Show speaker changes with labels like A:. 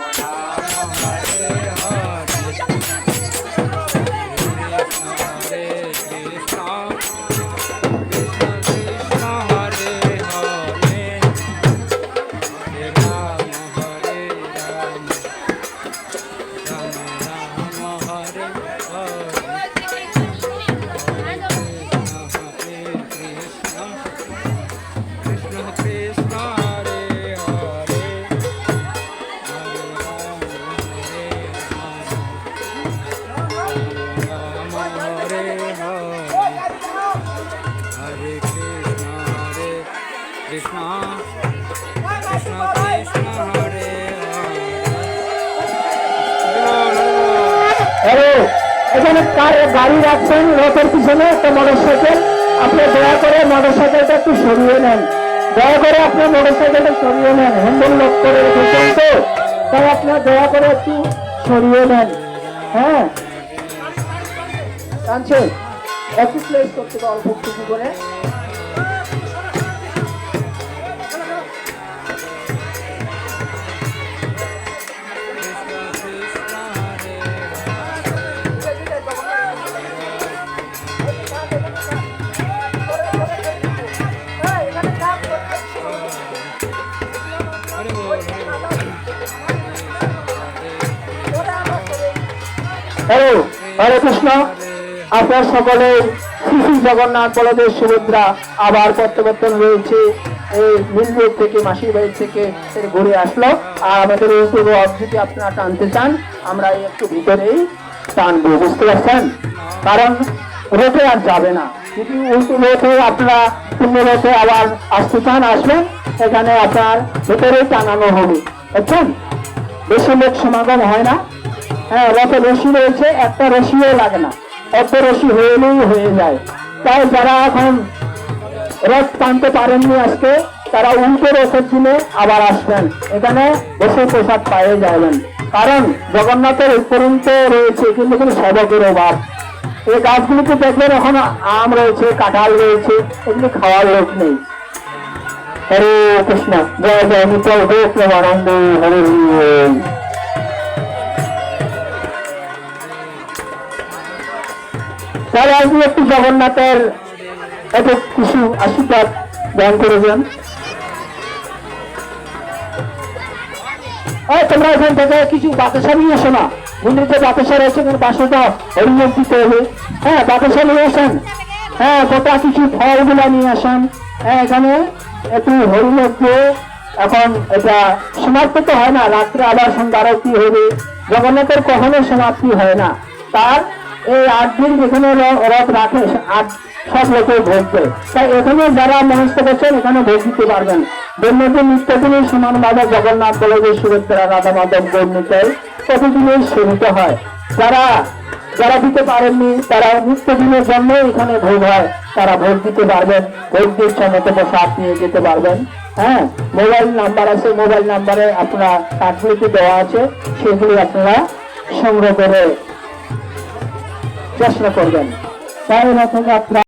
A: Bye. Krishna Krishna Krishna Hare
B: hello, এখানে কার গাড়ি রাখছেন? রথের পিছনে একটা মোটর সাইকেল আপনি দয়া করে মোটর সাইকেলটা একটু সরিয়ে নেন। দয়া করে আপনি মোটর সাইকেলটা সরিয়ে নেন। হ্যান্ডেল লক করে রেখেছেন তো। তাই আপনার দয়া করে একটু সরিয়ে নেন। হ্যাঁ? কাঁদছে একটু প্লেস করতে অল্প একটু করে হ্যালো, হরে কৃষ্ণ। আপনার সকলে শিশু জগন্নাথ বলদেব সুভদ্রা আবার প্রত্যাবর্তন রয়েছে। এই মিলরোড থেকে, মাসির বাড়ি থেকে ঘুরে আসলো। আর আমাদের ইউটিউব যদি আপনারা টানতে চান, আমরা একটু ভিতরেই টানবো, বুঝতে পারছেন? কারণ রোটে আর যাবে না। যদি উল্টো রোটে আপনারা পূর্ণ রোটে আবার আসতে চান, আসবেন, এখানে আপনার ভেতরেই টানানো হবে। বুঝছেন বেশি লোক সমাগম হয় না। হ্যাঁ রথে রশি রয়েছে, একটা রশিও লাগে না। রশি হয়ে যায়। তাই যারা এখন টানতে পারেননি আজকে, তারা উল্টো দিনে আবার আসবেন। এখানে বসে প্রসাদ পায়ে যাবেন। কারণ জগন্নাথের উপরন্ত রয়েছে, কিন্তু কোনো সবকের অভাব। এই গাছগুলিকে দেখবেন এখন আম রয়েছে, কাঁঠাল রয়েছে, এগুলি খাওয়ার লোক নেই। হরে কৃষ্ণ। জয় জয়, নিত্য হোক আনন্দ হরে। হরি একটু জগন্নাথের এত কিছু আশীর্বাদ দান করেছেন। এই তোমরা এখান থেকে কিছু বাতাসা নিয়ে আসো না। মন্দির যে বাতাসা রয়েছে কিন্তু বাসাটা হরিযোগ দিতে হবে। হ্যাঁ বাতাসা নিয়ে আসেন। হ্যাঁ গোটা কিছু ফলগুলা নিয়ে আসেন। হ্যাঁ এখানে একটু হরিযোগ দিয়ে এখন এটা সমাপ্ত হয় না, রাত্রে আবার সন্ধ্যা আরতি হবে। জগন্নাথের কখনো সমাপ্তি হয় না। তার এই আট দিন যেখানে রথ রাখে, আট, সব লোকের ভোগ দেয়। তাই এখানে যারা মনস্থ করছেন, এখানে ভোগ দিতে পারবেন। দৈনন্দিন নিত্যদিনের সমানভাবে জগন্নাথ বলদের সুভদ্রা রাধা মাধব গৌরনীতায় প্রতিদিনই সেবিত হয়? যারা যারা দিতে পারেননি, তারা নিত্যদিনের জন্য এখানে ভোগ হয়। তারা ভোগ দিতে পারবেন। ভোগ দিয়ে সমত প্রসাদ নিয়ে যেতে পারবেন। হ্যাঁ মোবাইল নাম্বার আছে। মোবাইল নাম্বারে আপনারা কার্ডগুলিতে দেওয়া আছে। সেগুলি আপনারা সংগ্রহ করে চেষ্টা করবেন। তাই রথযাত্রা